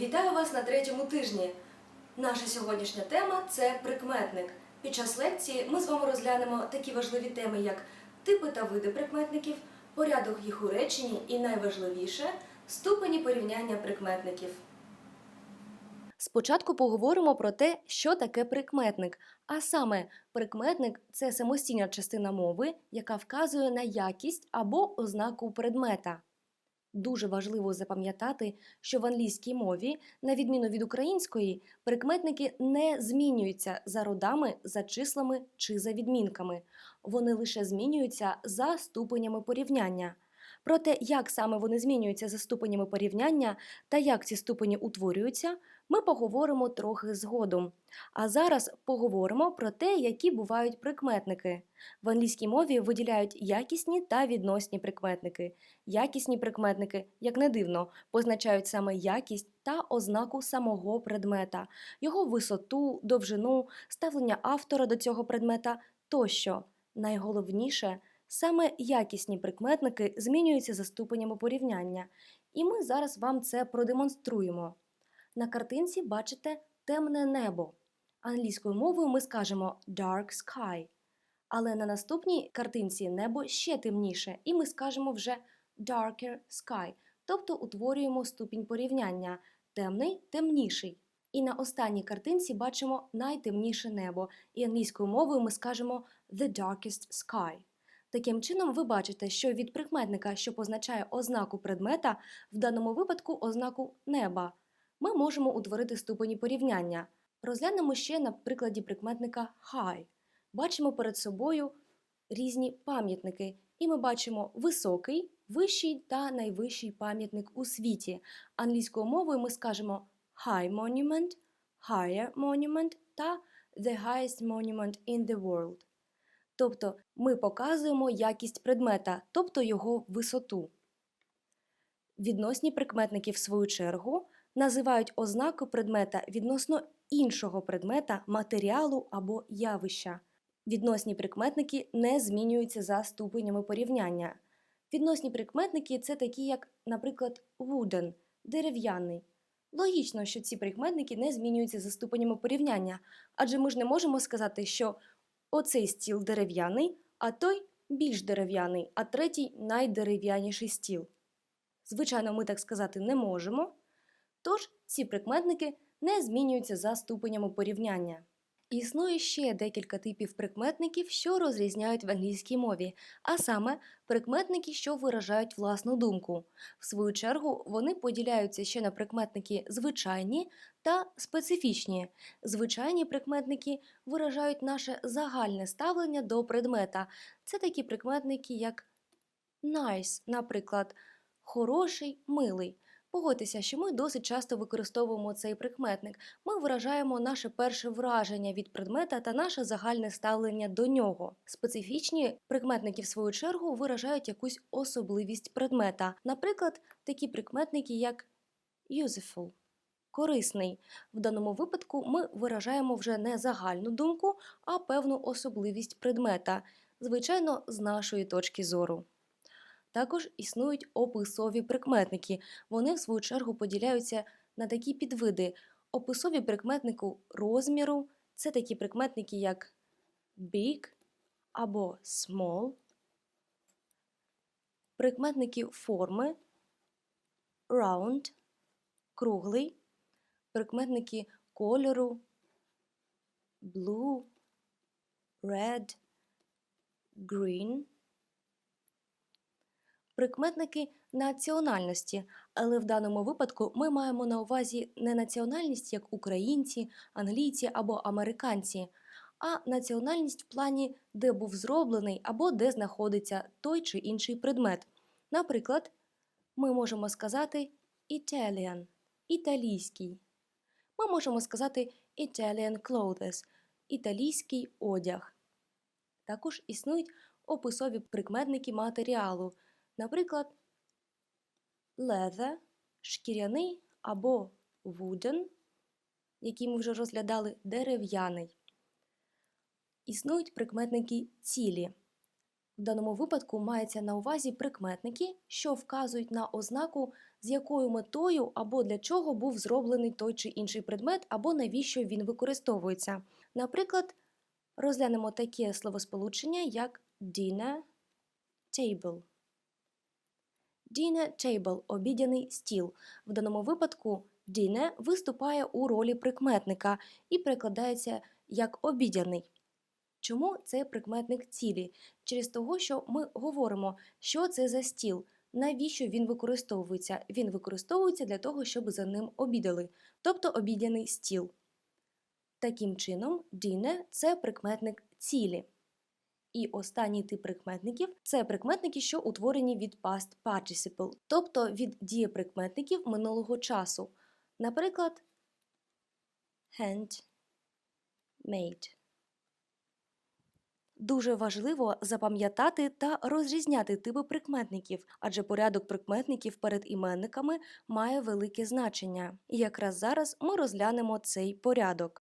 Вітаю вас на третьому тижні. Наша сьогоднішня тема це прикметник. Під час лекції ми з вами розглянемо такі важливі теми, як типи та види прикметників, порядок їх у реченні і найважливіше ступені порівняння прикметників. Спочатку поговоримо про те, що таке прикметник. А саме, прикметник це самостійна частина мови, яка вказує на якість або ознаку предмета. Дуже важливо запам'ятати, що в англійській мові, на відміну від української, прикметники не змінюються за родами, за числами чи за відмінками. Вони лише змінюються за ступенями порівняння. Про те, як саме вони змінюються за ступенями порівняння та як ці ступені утворюються, ми поговоримо трохи згодом. А зараз поговоримо про те, які бувають прикметники. В англійській мові виділяють якісні та відносні прикметники. Якісні прикметники, як не дивно, позначають саме якість та ознаку самого предмета, його висоту, довжину, ставлення автора до цього предмета тощо. Найголовніше, саме якісні прикметники змінюються за ступенями порівняння, і ми зараз вам це продемонструємо. На картинці бачите темне небо. Англійською мовою ми скажемо dark sky. Але на наступній картинці небо ще темніше, і ми скажемо вже darker sky, тобто утворюємо ступінь порівняння темний темніший. І на останній картинці бачимо найтемніше небо, і англійською мовою ми скажемо the darkest sky. Таким чином, ви бачите, що від прикметника, що позначає ознаку предмета, в даному випадку ознаку неба, ми можемо утворити ступені порівняння. Розглянемо ще на прикладі прикметника high. Бачимо перед собою різні пам'ятники, і ми бачимо високий, вищий та найвищий пам'ятник у світі. Англійською мовою ми скажемо high monument, higher monument та the highest monument in the world. Тобто ми показуємо якість предмета, тобто його висоту. Відносні прикметники, в свою чергу, називають ознаку предмета відносно іншого предмета, матеріалу або явища. Відносні прикметники не змінюються за ступенями порівняння. Відносні прикметники це такі, як, наприклад, wooden – дерев'яний. Логічно, що ці прикметники не змінюються за ступенями порівняння, адже ми ж не можемо сказати, що оцей стіл дерев'яний, а той більш дерев'яний, а третій найдерев'яніший стіл. Звичайно, ми так сказати не можемо, тож ці прикметники не змінюються за ступенями порівняння. Існує ще декілька типів прикметників, що розрізняють в англійській мові, а саме прикметники, що виражають власну думку. В свою чергу вони поділяються ще на прикметники звичайні та специфічні. Звичайні прикметники виражають наше загальне ставлення до предмета. Це такі прикметники, як nice, наприклад, хороший, милий. Погодьтеся, що ми досить часто використовуємо цей прикметник. Ми виражаємо наше перше враження від предмета та наше загальне ставлення до нього. Специфічні прикметники, в свою чергу, виражають якусь особливість предмета. Наприклад, такі прикметники, як useful. Корисний. В даному випадку ми виражаємо вже не загальну думку, а певну особливість предмета, звичайно, з нашої точки зору. Також існують описові прикметники. Вони, в свою чергу, поділяються на такі підвиди. Описові прикметнику розміру це такі прикметники, як big або small, прикметники форми round, круглий, прикметники кольору blue, red, green прикметники національності, але в даному випадку ми маємо на увазі не національність як українці, англійці або американці, а національність в плані, де був зроблений або де знаходиться той чи інший предмет. Наприклад, ми можемо сказати Italian – італійський. Ми можемо сказати Italian clothes – італійський одяг. Також існують описові прикметники матеріалу. Наприклад, leather – шкіряний або wooden, який ми вже розглядали, дерев'яний. Існують прикметники цілі. В даному випадку мається на увазі прикметники, що вказують на ознаку, з якою метою або для чого був зроблений той чи інший предмет, або навіщо він використовується. Наприклад, розглянемо таке словосполучення, як dinner table. Dinner table – обідяний стіл. В даному випадку dinner виступає у ролі прикметника і перекладається як обідяний. Чому це прикметник цілі? Через того, що ми говоримо, що це за стіл, навіщо він використовується. Він використовується для того, щоб за ним обідали, тобто обідяний стіл. Таким чином, dinner – це прикметник цілі. І останній тип прикметників це прикметники, що утворені від past participle, тобто від дієприкметників минулого часу. Наприклад, hand. Дуже важливо запам'ятати та розрізняти типи прикметників, адже порядок прикметників перед іменниками має велике значення. І якраз зараз ми розглянемо цей порядок.